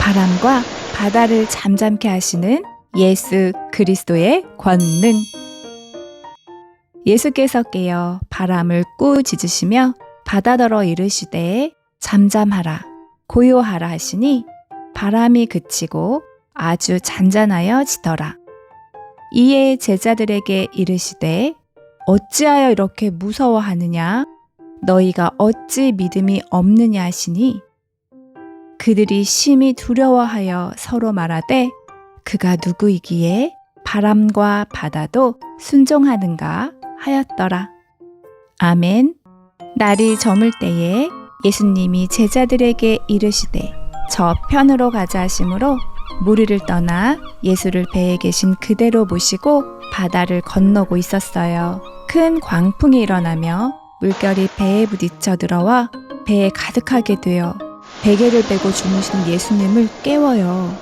바람과 바다를 잠잠케 하시는 예수 그리스도의 권능. 예수께서 깨어 바람을 꾸짖으시며 바다더러 이르시되 잠잠하라 고요하라 하시니 바람이 그치고 아주 잔잔하여 지더라. 이에 제자들에게 이르시되 어찌하여 이렇게 무서워하느냐 너희가 어찌 믿음이 없느냐 하시니 그들이 심히 두려워하여 서로 말하되 그가 누구이기에 바람과 바다도 순종하는가 하였더라. 아멘. 날이 저물 때에 예수님이 제자들에게 이르시되 저 편으로 가자 하심으로 무리를 떠나 예수를 배에 계신 그대로 모시고 바다를 건너고 있었어요. 큰 광풍이 일어나며 물결이 배에 부딪혀 들어와 배에 가득하게 되어 베개를 빼고 주무시는 예수님을 깨워요.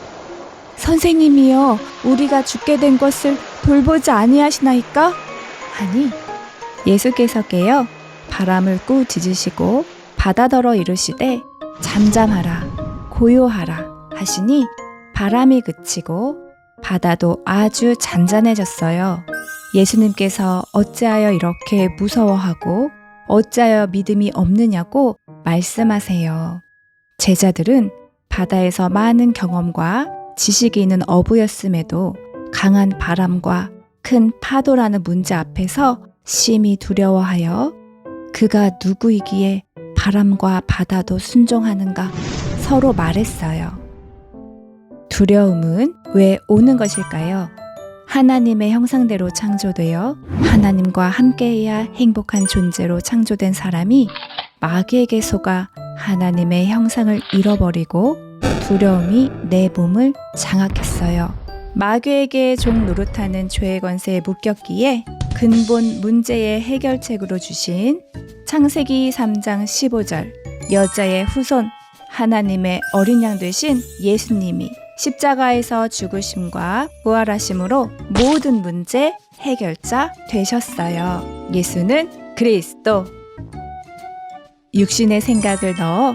선생님이여, 우리가 죽게 된 것을 돌보지 아니하시나이까? 하니 예수께서 깨어 바람을 꾸 짖으시고 바다더러 이르시되 잠잠하라 고요하라 하시니 바람이 그치고 바다도 아주 잔잔해졌어요. 예수님께서 어찌하여 이렇게 무서워하고 어찌하여 믿음이 없느냐고 말씀하세요. 제자들은 바다에서 많은 경험과 지식이 있는 어부였음에도 강한 바람과 큰 파도라는 문제 앞에서 심히 두려워하여 그가 누구이기에 바람과 바다도 순종하는가 서로 말했어요. 두려움은 왜 오는 것일까요? 하나님의 형상대로 창조되어 하나님과 함께해야 행복한 존재로 창조된 사람이 마귀에게 속아 하나님의 형상을 잃어버리고 두려움이 내 몸을 장악했어요. 마귀에게 종 노릇하는 죄의 권세에 묶였기에 근본 문제의 해결책으로 주신 창세기 3장 15절 여자의 후손 하나님의 어린 양 되신 예수님이 십자가에서 죽으심과 부활하심으로 모든 문제 해결자 되셨어요. 예수는 그리스도. 육신의 생각을 넣어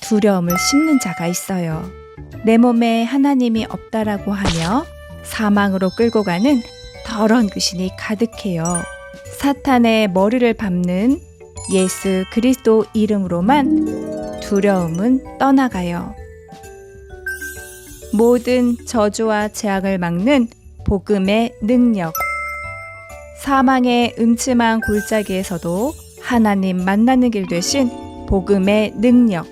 두려움을 심는 자가 있어요. 내 몸에 하나님이 없다라고 하며 사망으로 끌고 가는 더러운 귀신이 가득해요. 사탄의 머리를 밟는 예수 그리스도 이름으로만 두려움은 떠나가요. 모든 저주와 재앙을 막는 복음의 능력. 사망의 음침한 골짜기에서도 하나님 만나는 길 되신 복음의 능력.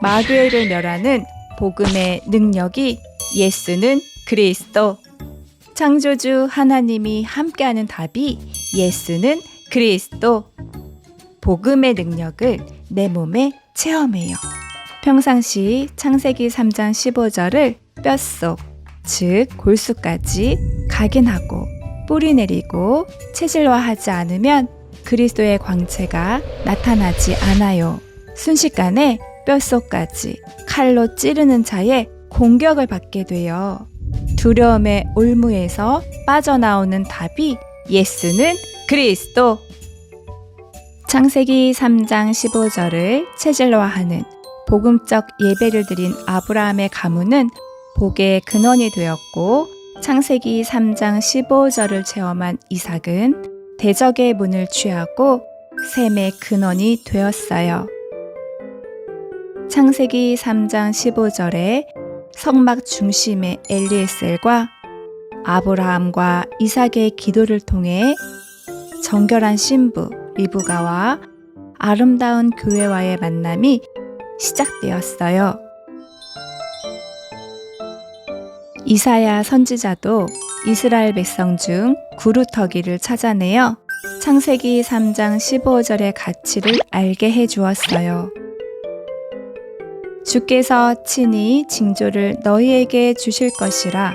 마귀를 멸하는 복음의 능력이 예수는 그리스도. 창조주 하나님이 함께하는 답이 예수는 그리스도. 복음의 능력을 내 몸에 체험해요. 평상시 창세기 3장 15절을 뼛속, 즉 골수까지 각인하고 뿌리 내리고 체질화하지 않으면 그리스도의 광채가 나타나지 않아요. 순식간에 뼛속까지 칼로 찌르는 차에 공격을 받게 돼요. 두려움의 올무에서 빠져나오는 답이 예수는 그리스도. 창세기 3장 15절을 체질화하는 복음적 예배를 드린 아브라함의 가문은 복의 근원이 되었고 창세기 3장 15절을 체험한 이삭은 대적의 문을 취하고 샘의 근원이 되었어요. 창세기 3장 15절에 성막 중심의 엘리에셀과 아브라함과 이삭의 기도를 통해 정결한 신부 리브가와 아름다운 교회와의 만남이 시작되었어요. 이사야 선지자도 이스라엘 백성 중 구루터기를 찾아내어 창세기 3장 15절의 가치를 알게 해 주었어요. 주께서 친히 징조를 너희에게 주실 것이라.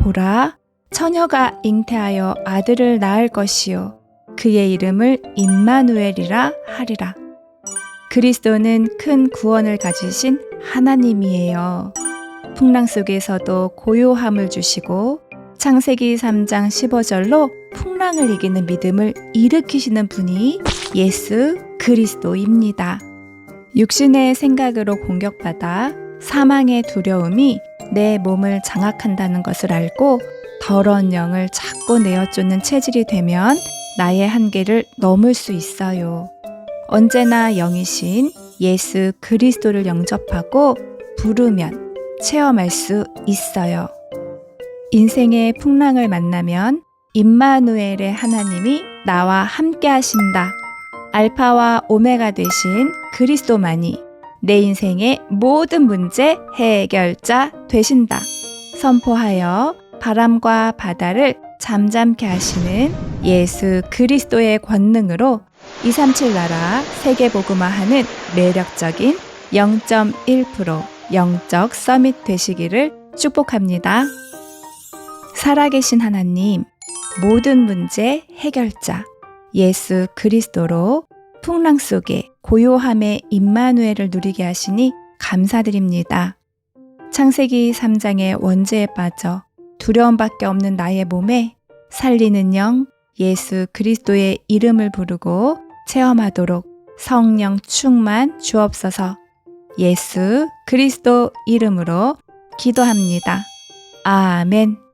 보라, 처녀가 잉태하여 아들을 낳을 것이요. 그의 이름을 임마누엘이라 하리라. 그리스도는 큰 구원을 가지신 하나님이에요. 풍랑 속에서도 고요함을 주시고 창세기 3장 15절로 풍랑을 이기는 믿음을 일으키시는 분이 예수 그리스도입니다. 육신의 생각으로 공격받아 사망의 두려움이 내 몸을 장악한다는 것을 알고 더러운 영을 자꾸 내어쫓는 체질이 되면 나의 한계를 넘을 수 있어요. 언제나 영이신 예수 그리스도를 영접하고 부르면 체험할 수 있어요. 인생의 풍랑을 만나면 임마누엘의 하나님이 나와 함께 하신다. 알파와 오메가 되신 그리스도만이 내 인생의 모든 문제 해결자 되신다. 선포하여 바람과 바다를 잠잠케 하시는 예수 그리스도의 권능으로 237 나라 세계복음화하는 매력적인 0.1% 영적 서밋 되시기를 축복합니다. 살아계신 하나님, 모든 문제 해결자, 예수 그리스도로 풍랑 속에 고요함의 임마누엘을 누리게 하시니 감사드립니다. 창세기 3장의 원죄에 빠져 두려움밖에 없는 나의 몸에 살리는 영 예수 그리스도의 이름을 부르고 체험하도록 성령 충만 주옵소서 예수 그리스도 이름으로 기도합니다. 아멘.